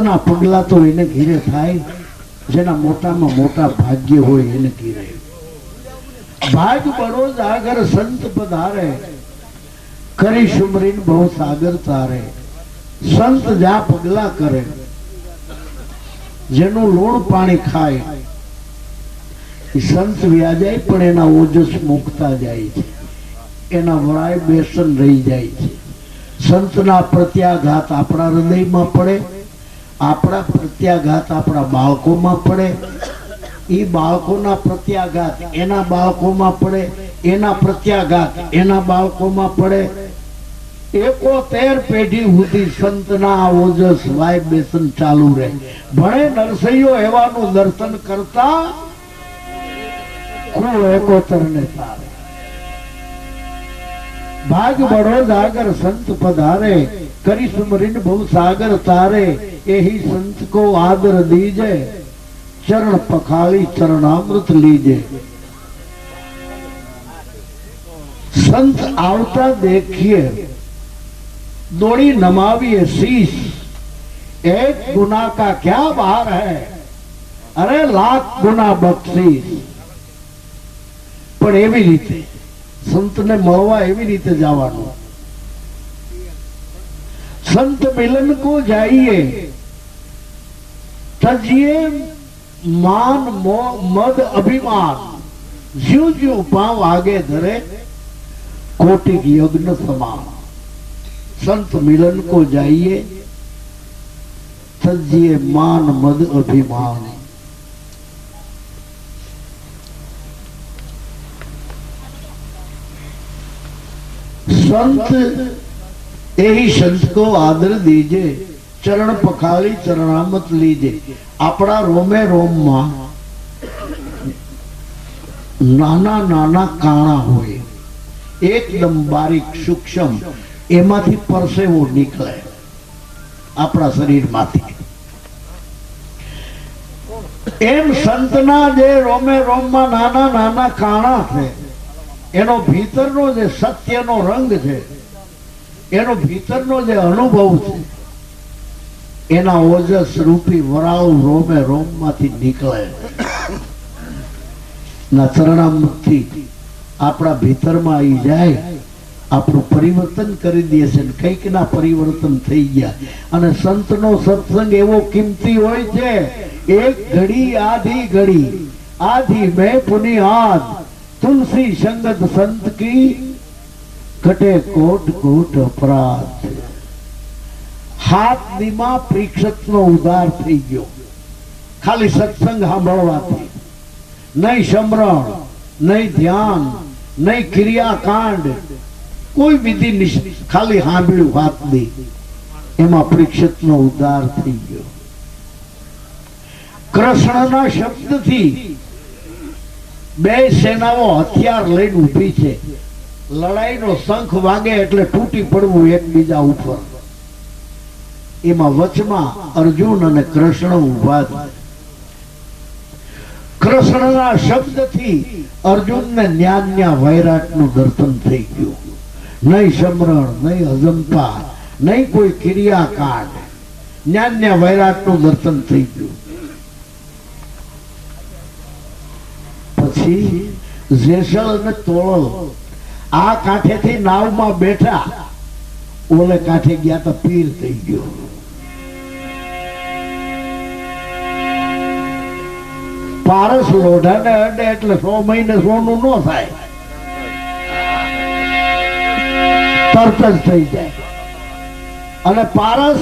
સંતના પગલા તો એને ઘીરે થાય, જેના મોટામાં મોટા ભાગ્ય હોય એને ઘીરે. ભાગ બળો જાગર સંત પધારે, કરી સુમરીન બહુ સાગર તારે. સંત જા પગલા કરે, જેનું લોણ પાણી ખાય. સંત વ્યાજાય પણ એના ઓજસ મૂકતા જાય છે. એના વળાય બેસન રહી જાય છે. સંતના પ્રત્યાઘાત આપણા હૃદયમાં પડે આપણા પ્રત્યાઘાત આપણા બાળકોમાં પડે. એ બાળકોના પ્રત્યાઘાત એના બાળકોમાં પડે. એના પ્રત્યાઘાત એના બાળકોમાં પડે. એકોતેર પેઢી સુધી સંતના ઓજસ વાય બેસન ચાલુ રહે. ભણે નરસૈયો એવાનું દર્શન કરતા કુળ એકોતર ને તારે. ભાગ બળો જાગર સંત પધારે. કરી સુમરીન બહુ સાગર તારે. એહી સંત કો આદર દીજે ચરણ પખાળી ચરણામૃત લીજે સંત આવતા देखिए दौड़ी नमाविए शीश एक गुना का क्या बार है अरे लाख गुना बख्शीश પણ એવી રીતે સંતને મળવા એવી રીતે જવાનું સંત મિલન કો જાઈએ तजिए मान मो, मद अभिमान। जीव जीव पाव आगे धरे कोटि यज्ञ समान। संत मिलन को जाइए तजिए मान मद अभिमान। संत यही संत को आदर दीजिए। ચરણ પખાળી ચરણામત લીધે આપણા રોમે રોમમાં નાના નાના કાણા હોય. એકદમ બારીક સૂક્ષ્મ, એમાંથી પરસેવો નીકળે આપણા શરીરમાંથી. એમ સંતના જે રોમે રોમમાં નાના નાના કાણા છે, એનો ભીતરનો જે સત્યનો રંગ છે, એનો ભીતરનો જે અનુભવ છે એના ઓજસ રૂપી વરાવ રોમે રોમમાંથી નીકળે. ના ચરણામુખથી આપણા ભીતરમાં આવી જાય, આપણું પરિવર્તન કરી દે છે કંઈક ના પરિવર્તન થઈ ગયા. અને સંતનો સત્સંગ એવો કિંમતી હોય છે, એક ઘડી, આધી ઘડી. આધી મેં પુની આધ તુલસી સંગત સંત કી કટે કોટ કોટ અપરાધ. હાથ દીમાં પ્રેક્ષકનો ઉધાર થઈ ગયો. ખાલી સત્સંગ સાંભળવાથી. નહીં સમરણ, નહીં ધ્યાન, નહીં ક્રિયાકાંડ. કોઈ વિધિ ખાલી સાંભળ્યું હાથ દી એમાં પ્રેક્ષકનો ઉદ્ધાર થઈ ગયો. કૃષ્ણના શબ્દથી બે સેનાઓ હથિયાર લઈને ઊભી છે. લડાઈનો શંખ વાગે એટલે તૂટી પડવું એકબીજા ઉપર. એમાં વચમાં અર્જુન અને કૃષ્ણ ઊભા કૃષ્ણના શબ્દથી અર્જુનને જ્ઞાનના વૈરાટનું દર્શન થઈ ગયું. નહીં સમરણ, નહીં અજંપા નહીં કોઈ ક્રિયાકાંડ. જ્ઞાનના વૈરાટનું દર્શન થઈ ગયું. પછી જેસલ અને તોળલ આ કાંઠેથી નાવમાં બેઠા ઓલે કાંઠે ગયા તો પીર થઈ ગયો. પારસ લોઢાને અડે એટલે સો મહિને સોનું ન થાય. તરત જ થઈ જાય. અને પારસ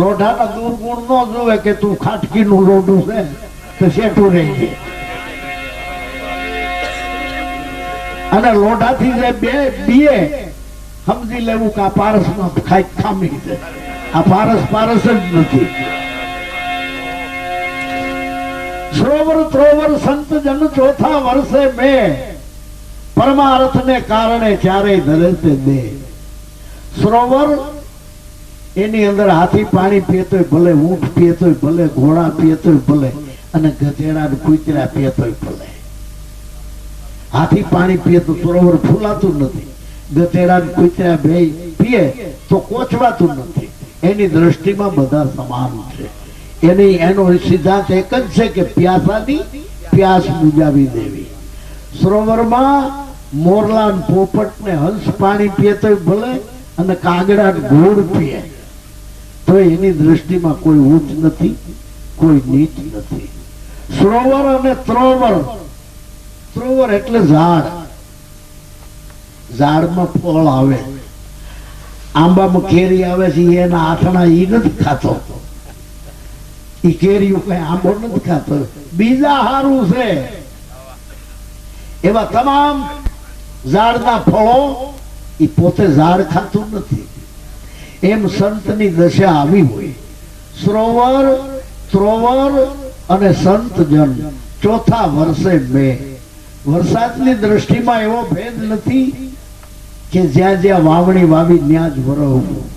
લોઢાના દુર્ગુણ ન જોવે કે તું ખાટકીનું લોઢું છે તો શેઠું રહી જાય અને લોઢાથી જે બે બીએ સમજી લેવું કે આ પારસમાં ખાઈ ખામી છે. આ પારસ પારસ જ નથી. સરોવર ત્રોવર સંત જન ચોથા વર્ષે મે પરમાર્થ ને કારણે ચારે ધરે બે સરોવર એની અંદર હાથી પાણી પીતોય ભલે, ઊંટ પીતોય ભલે, ઘોડા પીતોય ભલે અને ગધેડા કુતરા પીતોય ભલે. હાથી પાણી પીએ તો સરોવર ફૂલાતું નથી. ગધેડા કૂતરા બે પીએ તો કોચવાતું નથી. એની દ્રષ્ટિમાં બધા સમાન છે. એની એનો સિદ્ધાંત એક જ છે કે પ્યાસાની પ્યાસ બુજાવી દેવી. સરોવરમાં મોરલા પોપટ હંસ પાણી પીએ તો ભલે અને કાગડા ઘોડ પીએ. તો એની દ્રષ્ટિમાં કોઈ ઊંચ નથી, કોઈ નીચ નથી. સરોવર અને ત્રોવર ત્રોવર એટલે ઝાડ. ઝાડમાં ફળ આવે. આંબામાં કેરી આવે છે, એના આથણા ઈ નથી ખાતો. ઈ કેરીઓ કઈ આંબો નથી ખાતો. બીજા હારું છે. એવા તમામ ઝાડના ફળો ઈ પોતે ઝાડ ખાતું નથી. એમ સંતની દશા આવી હોય. સરોવર ત્રોવર અને સંત જન ચોથા વર્ષે બે વરસાદની દ્રષ્ટિમાં એવો ભેદ નથી કે જ્યાં જ્યાં વાવણી વાવી ત્યાં જ વરવું.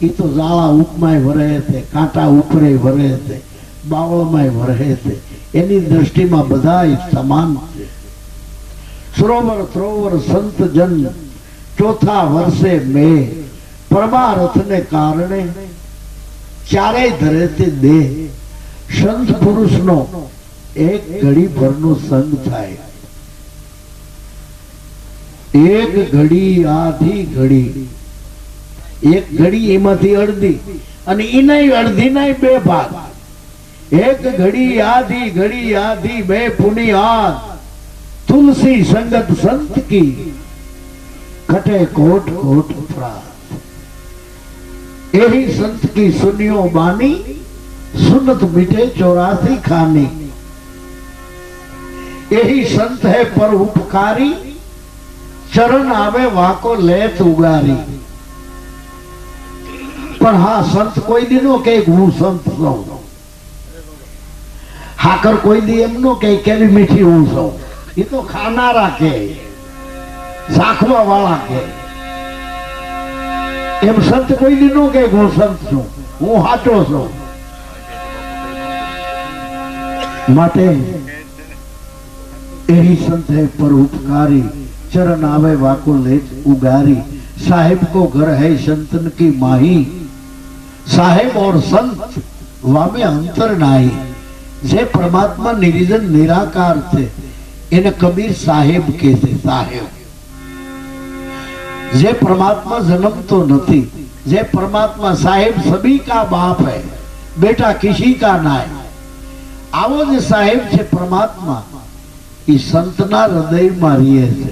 એ તો ઝાળા ઉપમાય વરે છે કાંટા ઉપરે વરે છે બાવળમાંય વરે છે એની દ્રષ્ટિમાં બધા સમાન છે. સરોવર ત્રોવર સંત, જન, ચોથા વર્ષે મે, પરમારથને કારણે ચારેય ધરે તે દેહ. સંત પુરુષનો એક ઘડી ભરનો સંગ થાય. એક ઘડી આધી ઘડી એક ઘડી એમાંથી અડધી અને એનાય અડધી નાય બે ભાગ એક ઘડી આધી ઘડી આધી બે પુની હાથ તુલસી સંગત સંત કી કટે કોટ કોટ પ્રાત यही संत की सुनियो बानी सुनत मिटे चौरासी खानी यही संत है पर उपकारी ચરણ આવે, વાકો લેત ઉડાવી. પણ હા, સંત કોઈ દી નો કે હું સંત છું. હાકર કોઈ દી એમ નો કે કેવી મીઠી હું છું. એ તો ખાનારા કે સાખવા વાળા કે એમ સંત કોઈ દી નો કે હું સંત છું, હું હાચો છું. માટે એવી સંતે પર ઉપકારી चरण आवे वाको ले उगारी साहेब को घर है संतन की माही साहेब और संत वामे अंतर नाही જે પરમાત્મા નિર્જન નિરાકાર છે એને કબીર સાહેબ કહે છે સાહેબ જે परमात्मा जन्मतो નથી જે परमात्मा साहेब सभी का बाप है बेटा किसी का ना है આવો જે સાહેબ છે પરમાત્મા એ સંતના હૃદયમાં રહે છે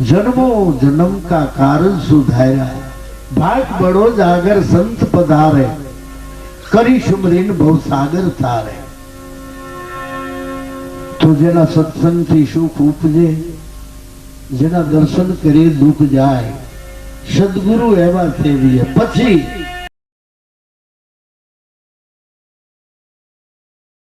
જન્મો જન્મ કા કારણ સુધાર્યા. ભાગ બડો જાગર સંત પધારે. કરી શુમરીન બહુ સાગર તારે. તો જેના સત્સંગથી સુખ ઉપજે, જેના દર્શન કરી દુઃખ જાય. સદગુરુ એવા સેવીએ પછી